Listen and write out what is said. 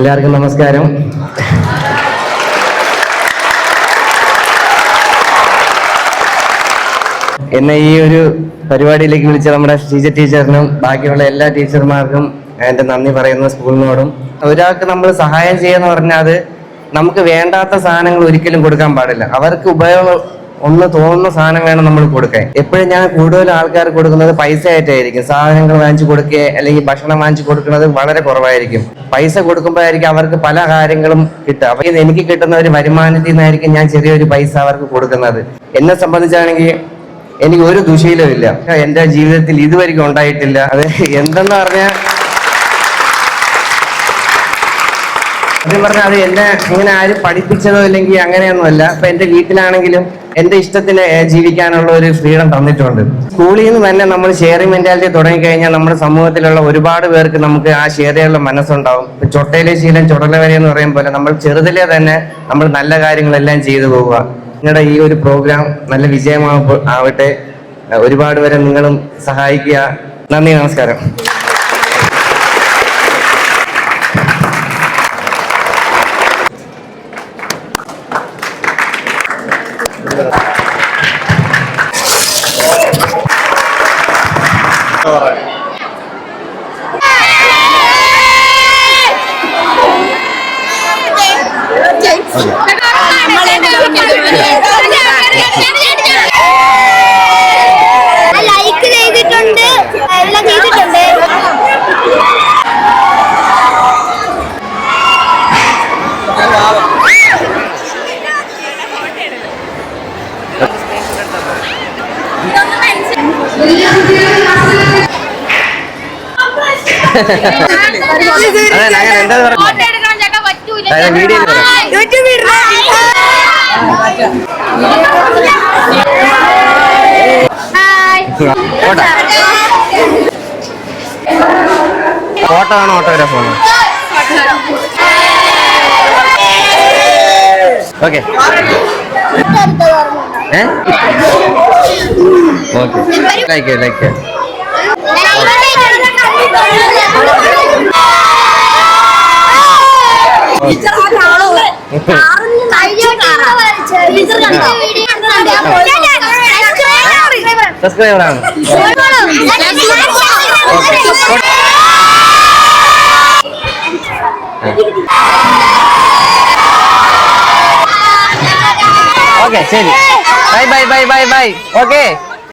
എല്ലാവർക്കും നമസ്കാരം. എന്നെ ഈ ഒരു പരിപാടിയിലേക്ക് വിളിച്ച നമ്മുടെ ശ്രീജ ടീച്ചറിനും ബാക്കിയുള്ള എല്ലാ ടീച്ചർമാർക്കും എന്റെ നന്ദി പറയുന്ന സ്കൂളിനോടും. ഒരാൾക്ക് നമ്മൾ സഹായം ചെയ്യാന്ന് പറഞ്ഞാൽ നമുക്ക് വേണ്ടാത്ത സാധനങ്ങൾ ഒരിക്കലും കൊടുക്കാൻ പാടില്ല. അവർക്ക് ഉപയോഗം ഒന്ന് തോന്നുന്ന സാധനം വേണം നമ്മൾ കൊടുക്കാൻ. എപ്പോഴും ഞാൻ കൂടുതൽ ആൾക്കാർ കൊടുക്കുന്നത് പൈസ ആയിട്ടായിരിക്കും സാധനങ്ങൾ വാങ്ങിച്ചു കൊടുക്കുക അല്ലെങ്കിൽ ഭക്ഷണം വാങ്ങിച്ചു കൊടുക്കുന്നത് വളരെ കുറവായിരിക്കും. പൈസ കൊടുക്കുമ്പോഴായിരിക്കും അവർക്ക് പല കാര്യങ്ങളും കിട്ടുക. അപ്പൊ എനിക്ക് കിട്ടുന്ന ഒരു വരുമാനത്തിൽ നിന്നായിരിക്കും ഞാൻ ചെറിയൊരു പൈസ അവർക്ക് കൊടുക്കുന്നത്. എന്നെ സംബന്ധിച്ചാണെങ്കിൽ എനിക്ക് ഒരു ദുശീലവും ഇല്ല. എന്റെ ജീവിതത്തിൽ ഇതുവരെയും ഉണ്ടായിട്ടില്ല. അത് എന്തെന്ന് പറഞ്ഞാൽ സത്യം പറഞ്ഞാൽ അത് എന്നെ ഇങ്ങനെ ആരും പഠിപ്പിച്ചതോ ഇല്ലെങ്കിൽ അങ്ങനെയൊന്നുമല്ല. ഇപ്പൊ എന്റെ വീട്ടിലാണെങ്കിലും എന്റെ ഇഷ്ടത്തിന് ജീവിക്കാനുള്ള ഒരു ഫ്രീഡം തന്നിട്ടുണ്ട്. സ്കൂളിൽ നിന്ന് തന്നെ നമ്മൾ ഷെയറിംഗ് മെന്റാലിറ്റി തുടങ്ങിക്കഴിഞ്ഞാൽ നമ്മുടെ സമൂഹത്തിലുള്ള ഒരുപാട് പേർക്ക് നമുക്ക് ആ ഷെയർ ചെയ്യാനുള്ള മനസ്സുണ്ടാവും ചൊട്ടയിലെ ശീലം ചുടല വരെ എന്ന് പറയും പോലെ നമ്മൾ ചെറുതിലെ തന്നെ നമ്മൾ നല്ല കാര്യങ്ങളെല്ലാം ചെയ്തു പോവുക. നിങ്ങളുടെ ഈ ഒരു പ്രോഗ്രാം നല്ല വിജയമാവട്ടെ ഒരുപാട് പേരെ നിങ്ങളും സഹായിക്കുക. നന്ദി നമസ്കാരം. ലൈക്ക് ചെയ്തിട്ടുണ്ട് എല്ലാം ചെയ്തിട്ടുണ്ട് അതെ അങ്ങനെ എന്താ പറയുക അതെ, വീഡിയോയിൽ പറയാം. ഫോട്ടോ ആണോ ഓട്ടോഗ്രാഫ് ആണോ ഓക്കെ. ഏ? ഓക്കെ. ലൈക്ക് ലൈക്ക് സബ്സ്ക്രൈബർ ആണ്. ഓക്കെ ശരി. bye bye bye bye bye okay